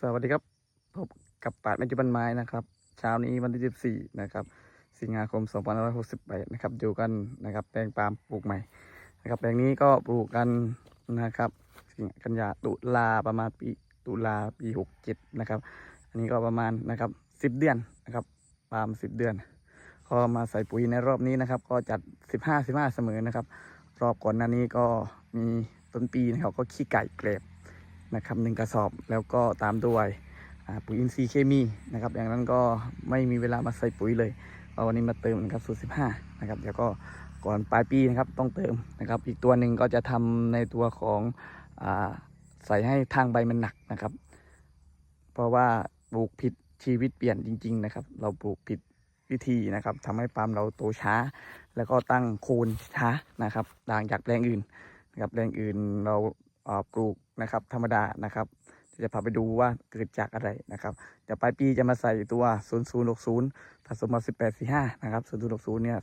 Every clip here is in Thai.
สวัสดีครับพบกับปราดปัจจุบันไม้นะครับ เช้านี้วันที่ 14 นะครับ สิงหาคม 2568 นะครับอยู่กันนะครับแปลงปาล์มปลูกใหม่นะครับแปลงนี้ก็ปลูกกันนะครับสิงกันยาตุลาประมาณปีตุลาปี 67 นะครับ อันนี้ก็ประมาณนะครับ 10 เดือนนะครับปาล์ม10 เดือน ก็มาใส่ปุ๋ยในรอบนี้นะครับ ก็จัด 15 15 เสมอนะครับ รอบก่อนหน้านี้ก็มีต้นปีนะครับก็ขี้ไก่เกรบ นะครับหนึ่งกระสอบแล้วก็ตามด้วยปุ๋ยอินทรีย์เคมีนะครับอย่างนั้นก็ไม่มีเวลามาใส่ปุ๋ยเลยเอาวันนี้มาเติมนะครับสูตรสิบห้านะครับเดี๋ยวก็ก่อนปลายปีนะครับต้องเติมนะครับ อีกตัวหนึ่งก็จะทำในตัวของอใส่ให้ทางใบมันหนักนะครับ เพราะว่าปลูกผิดชีวิตเปลี่ยนจริง ๆ นะครับ เราปลูกผิดวิธีนะครับทำให้ปาล์มเราโตช้า แล้วก็ตั้งโคนช้านะครับต่างจากแปลงอื่นนะครับแปลงอื่นเรา ปลูกนะครับ ธรรมดานะครับจะพาไปดูว่าเกิดจากอะไรนะครับเดี๋ยวปลายปีจะมาใส่ตัว 0060 ผสมมา 1845 นะครับ 0060 เนี่ย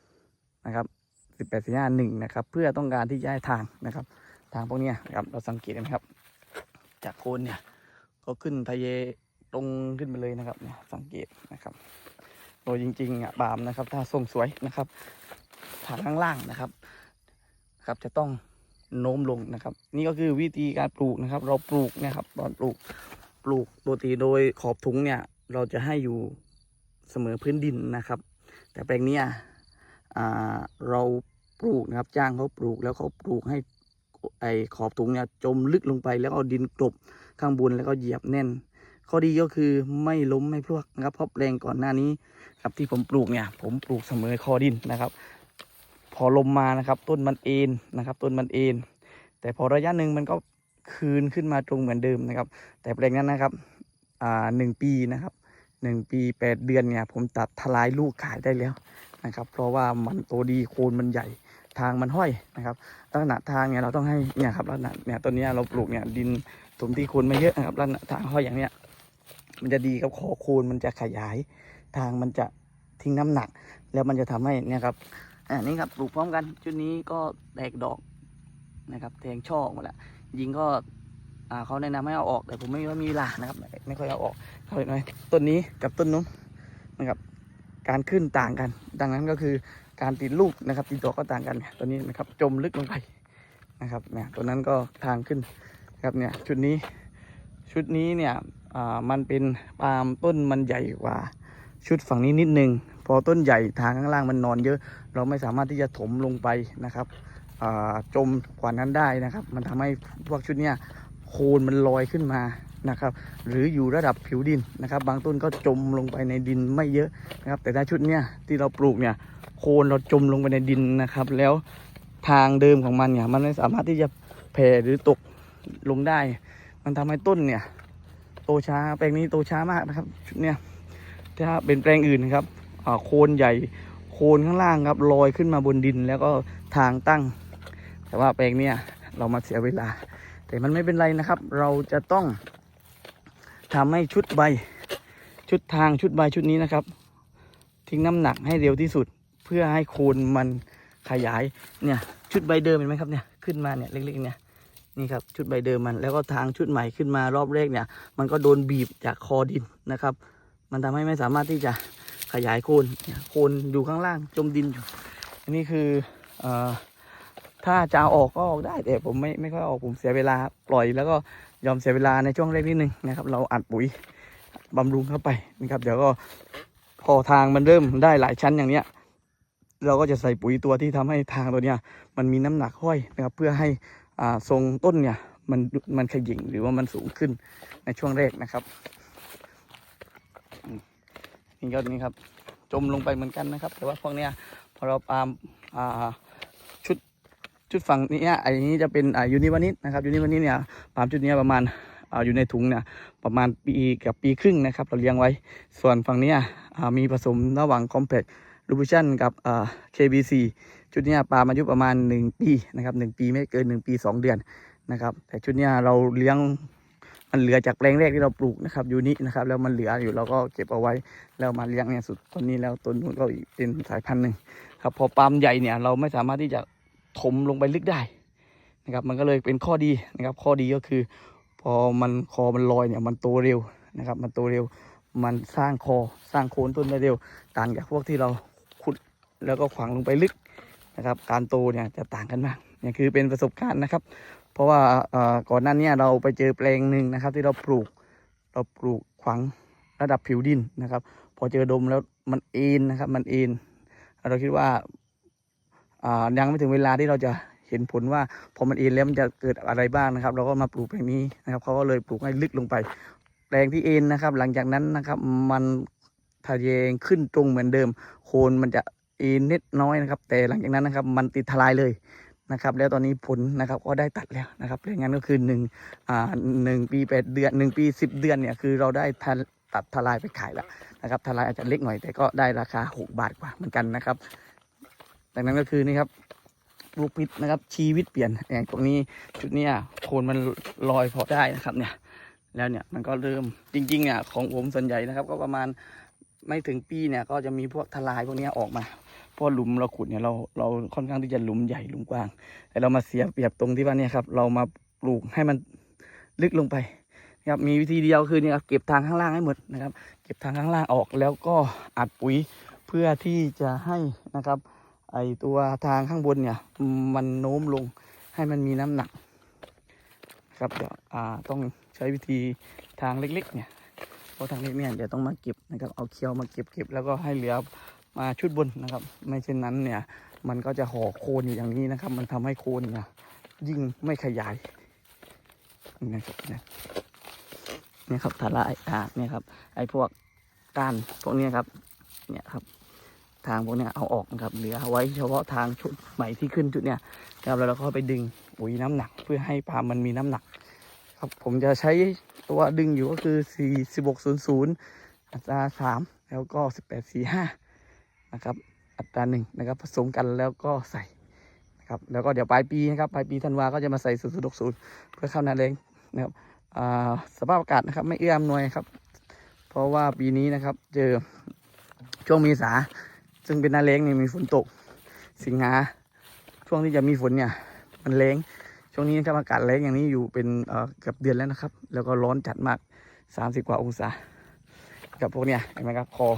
3 นะครับ 1845 1 นะครับ เพื่อต้องการที่จะให้ทางนะครับ ทางพวกนี้นะครับ เราสังเกตนะครับ จากโคนเนี่ย ก็ขึ้นทะเยตรงขึ้นไปเลยนะครับ เนี่ย สังเกตนะครับ โดยจริงๆอะบามนะครับ ถ้าทรงสวยนะครับ ฐานข้างล่างนะครับ ครับ จะต้อง โน้มลงนะครับ นี่ก็คือวิธีการปลูกนะครับ เราปลูกนะครับตอนปลูกปลูกปกติโดยขอบถุงเนี่ย เราจะให้อยู่เสมอพื้นดินนะครับ แต่แปลงนี้อ่าเราปลูกนะครับ จ้างเขาปลูกแล้วเขาปลูกให้ไอขอบถุงเนี่ยจมลึกลงไปแล้วเอาดินกลบข้างบนแล้วก็เหยียบแน่น ข้อดีก็คือไม่ล้มไม่พลวกนะครับเพราะแปลงก่อนหน้านี้ครับที่ผมปลูกเนี่ย ผมปลูกเสมอคอดินนะครับ พอลมมานะครับ ต้นมันเอ็นนะครับ ต้นมันเอ็นแต่พอระยะหนึ่งมันก็คืนขึ้นมาตรงเหมือนเดิมนะครับ แต่แปลงนั้นนะครับอ่าหนึ่งปีนะครับหนึ่งปีแปดเดือนเนี่ย ผมตัดทลายลูกขายได้แล้วนะครับ เพราะว่ามันโตดีโคนมันใหญ่ทางมันห้อยนะครับลักษณะทางเนี่ยเราต้องให้เนี่ยครับลักษณะเนี่ยต้นนี้เราปลูกเนี่ยดินถมที่โคนไม่เยอะนะครับลักษณะทางห้อยอย่างเนี้ยมันจะดีกับคอโคนมันจะขยาย ทางมันจะทิ้งน้ำหนัก แล้วมันจะทำให้เนี่ยครับ อันนี้ครับปลูกพร้อมกันชุดนี้ก็แตกดอกนะครับแทงช่อหมดแล้วยิงก็อ่าเขาแนะนำให้เอาออกแต่ผมไม่ว่ามีเวลานะครับ ไม่ค่อยเอาออกเขาเลยน้อยต้นนี้กับต้นนู้นนะครับ การขึ้นต่างกัน ดังนั้นก็คือการติดลูกนะครับติดดอกก็ต่างกันเนี่ยตัวนี้นะครับจมลึกลงไปนะครับเนี่ยตัวนั้นก็ทางขึ้นครับเนี่ยชุดนี้ชุดนี้เนี่ยมันเป็นปาล์มต้นมันใหญ่กว่าชุดฝั่งนี้นิดนึง พอต้นใหญ่ทางข้างล่างมันนอนเยอะ เราไม่สามารถที่จะถมลงไปนะครับจมกว่านั้นได้นะครับ มันทำให้พวกชุดเนี้ยโคนมันลอยขึ้นมานะครับ หรืออยู่ระดับผิวดินนะครับ บางต้นก็จมลงไปในดินไม่เยอะนะครับ แต่ถ้าชุดเนี้ยที่เราปลูกเนี่ยโคนเราจมลงไปในดินนะครับ แล้วทางเดิมของมันเนี่ยมันไม่สามารถที่จะแผ่หรือตกลงได้ มันทำให้ต้นเนี่ยโตช้าแปลงนี้โตช้ามากนะครับ ชุดเนี้ยถ้าเป็นแปลงอื่นครับ โคนใหญ่โคนข้างล่างครับลอยขึ้นมาบนดินแล้วก็ทางตั้ง แต่ว่าแปลงเนี้ยเรามาเสียเวลา แต่มันไม่เป็นไรนะครับ เราจะต้องทำให้ชุดใบ ชุดทางชุดใบชุดนี้นะครับ ทิ้งน้ำหนักให้เร็วที่สุด เพื่อให้โคนมันขยายเนี่ยชุดใบเดิมเห็นไหมครับเนี่ยขึ้นมาเนี่ยเล็กๆเนี่ยนี่ครับชุดใบเดิมมันแล้วก็ทางชุดใหม่ขึ้นมารอบแรกเนี่ย มันก็โดนบีบจากคอดินนะครับ มันทำให้ไม่สามารถที่จะ ขยายโคนโคนอยู่ข้างล่างจมดินอยู่อันนี้คือเออถ้าจะอาออกก็ออกได้แต่ผมไม่ไม่ค่อยออกผมเสียเวลาปล่อย แล้วก็ยอมเสียเวลาในช่วงแรกนิดนึงนะครับ เราอัดปุ๋ยบำรุงเข้าไปนะครับ เดี๋ยวก็พอทางมันเริ่มได้หลายชั้นอย่างเนี้ย เราก็จะใส่ปุ๋ยตัวที่ทำให้ทางตัวเนี้ยมันมีน้ำหนักห้อยนะครับเพื่อให้อ่าทรงต้นเนี่ยมันมันขยิงหรือว่ามันสูงขึ้นในช่วงแรกนะครับ นี่ยอดนี้ครับ จมลงไปเหมือนกันนะครับ แต่ว่าพวกเนี้ยพอเราปาล์มอ่าชุดชุดฝั่งนี้ไอ้นี้จะเป็นอ่ายูนิวานิสนะครับยูนิวานิสเนี่ยปาล์มชุดเนี้ยประมาณอยู่ในถุงเนี่ยประมาณปีกับปีครึ่งนะครับเราเลี้ยงไว้ ส่วนฝั่งเนี้ยมีผสมระหว่างคอมเพล็กลูบิชันกับอ่า KBC ชุดเนี้ยปลามาอายุประมาณ 1 ปีนะครับหนึ่งปีไม่เกิน 1 ปี 2 เดือนนะครับแต่ชุดเนี้ยเราเลี้ยง มันเหลือจากแปลงแรกที่เราปลูกนะครับอยู่นี่นะครับ แล้วมันเหลืออยู่เราก็เก็บเอาไว้แล้วมาเลี้ยงเนี่ยสุดต้นนี้แล้วต้นนู้นก็อีกเป็นสายพันธุ์หนึ่งครับพอปาล์มใหญ่เนี่ยเราไม่สามารถที่จะถมลงไปลึกได้นะครับมันก็เลยเป็นข้อดีนะครับ ข้อดีก็คือ พอมันคอมันลอยเนี่ยมันโตเร็วนะครับ มันโตเร็วมันสร้างคอสร้างโคนต้นได้เร็ว ต่างจากพวกที่เราขุดแล้วก็ขวางลงไปลึกนะครับ การโตเนี่ยจะต่างกันมากเนี่ยคือเป็นประสบการณ์นะครับ เพราะว่าก่อนหน้านี้เราไปเจอแปลงหนึ่งนะครับ ที่เราปลูกเราปลูกขวางระดับผิวดินนะครับ พอเจอดมแล้วมันเอ็นนะครับ มันเอ็นเราคิดว่าอ่ายังไม่ถึงเวลาที่เราจะเห็นผลว่าพอมันเอ็นแล้วมันจะเกิดอะไรบ้างนะครับ เราก็มาปลูกแปลงนี้นะครับเขาก็เลยปลูกให้ลึกลงไป แปลงที่เอ็นนะครับ หลังจากนั้นนะครับมันทะเยงขึ้นตรงเหมือนเดิม โคนมันจะเอ็นนิดน้อยนะครับ แต่หลังจากนั้นนะครับ มันติดทลายเลย นะครับ แล้วตอนนี้ผลนะครับก็ได้ตัดแล้วนะครับแปลงนั้นก็คือหนึ่งอ่าหนึ่งปีแปดเดือนหนึ่งปีสิบเดือนเนี่ยคือเราได้ทันตัดทลายไปขายแล้วนะครับทลายอาจจะเล็กหน่อยแต่ก็ได้ราคาหกบาทกว่าเหมือนกันนะครับดังนั้นก็คือนี่ครับลูกปิดนะครับชีวิตเปลี่ยนอย่างตรงนี้จุดเนี้ยโคนมันลอยพอได้นะครับเนี่ยแล้วเนี่ยมันก็เริ่มจริงๆอะของผมส่วนใหญ่นะครับ ก็ประมาณไม่ถึงปีเนี่ยก็จะมีพวกทลายพวกนี้ออกมา เพราะหลุมเราขุดเนี่ยเราเราค่อนข้างที่จะหลุมใหญ่หลุมกว้างแต่เรามาเสียเปรียบตรงที่ว่าเนี่ยครับเรามาปลูกให้มันลึกลงไปนะครับมีวิธีเดียวคือเนี่ยครับเก็บทางข้างล่างให้หมดนะครับ เก็บทางข้างล่างออกแล้วก็อัดปุ๋ยเพื่อที่จะให้นะครับ ไอตัวทางข้างบนเนี่ยมันโน้มลงให้มันมีน้ำหนักครับเดี๋ยวต้องใช้วิธีทางเล็กๆเนี่ยเพราะทางเล็กเนี่ยเดี๋ยวต้องมาเก็บนะครับเอาเคี้ยวมาเก็บเก็บแล้วก็ให้เหลือ มาชุดบนนะครับ ไม่เช่นนั้นเนี่ย มันก็จะห่อโคนอยู่อย่างนี้นะครับ มันทำให้โคนเนี่ยยิ่งไม่ขยายนี่นะครับนี่ครับทลายอ่าเนี่ยครับ ไอ้พวกก้านพวกนี้ครับ เนี่ยครับ ทางพวกนี้เอาออกนะครับ เหลือไว้เฉพาะทางชุดใหม่ที่ขึ้นชุดเนี้ยนะครับแล้วเราก็ไปดึงปุ๋ยน้ำหนัก เพื่อให้ปาล์มมันมีน้ำหนัก ครับผมจะใช้ตัวดึงอยู่ก็คือ4 1600อัตรา3แล้วก็ 1845 นะครับ อัตราหนึ่งนะครับ ผสมกันแล้วก็ใส่นะครับ แล้วก็เดี๋ยวปลายปีนะครับปลายปีธันวาก็จะมาใส่0 0 6 0เพื่อเข้าหนาแรงนะครับสภาพอากาศนะครับไม่เอื้ออำนวยครับ เพราะว่าปีนี้นะครับ เจอช่วงเมษาซึ่งเป็นหน้าแล้งเนี่ยมีฝนตก สิงหาช่วงที่จะมีฝนเนี่ย มันแรงช่วงนี้นะครับอากาศแรงอย่างนี้อยู่เป็นเอ่อเกือบเดือนแล้วนะครับ แล้วก็ร้อนจัดมาก 30 กว่าองศากับพวกเนี่ยเห็นไหมครับคอ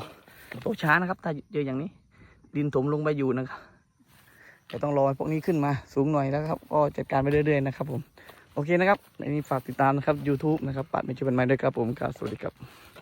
โตช้านะครับ ถ้าเจออย่างนี้ ดินถมลงไปอยู่นะครับแต่ต้องรอให้พวกนี้ขึ้นมาสูงหน่อยแล้วครับ ก็จัดการไปเรื่อยๆนะครับผม โอเคนะครับในนี้ฝากติดตามนะครับ YouTube นะครับปัดไม่ช่วยเป็นไม้ด้วยครับผมครับสวัสดีครับ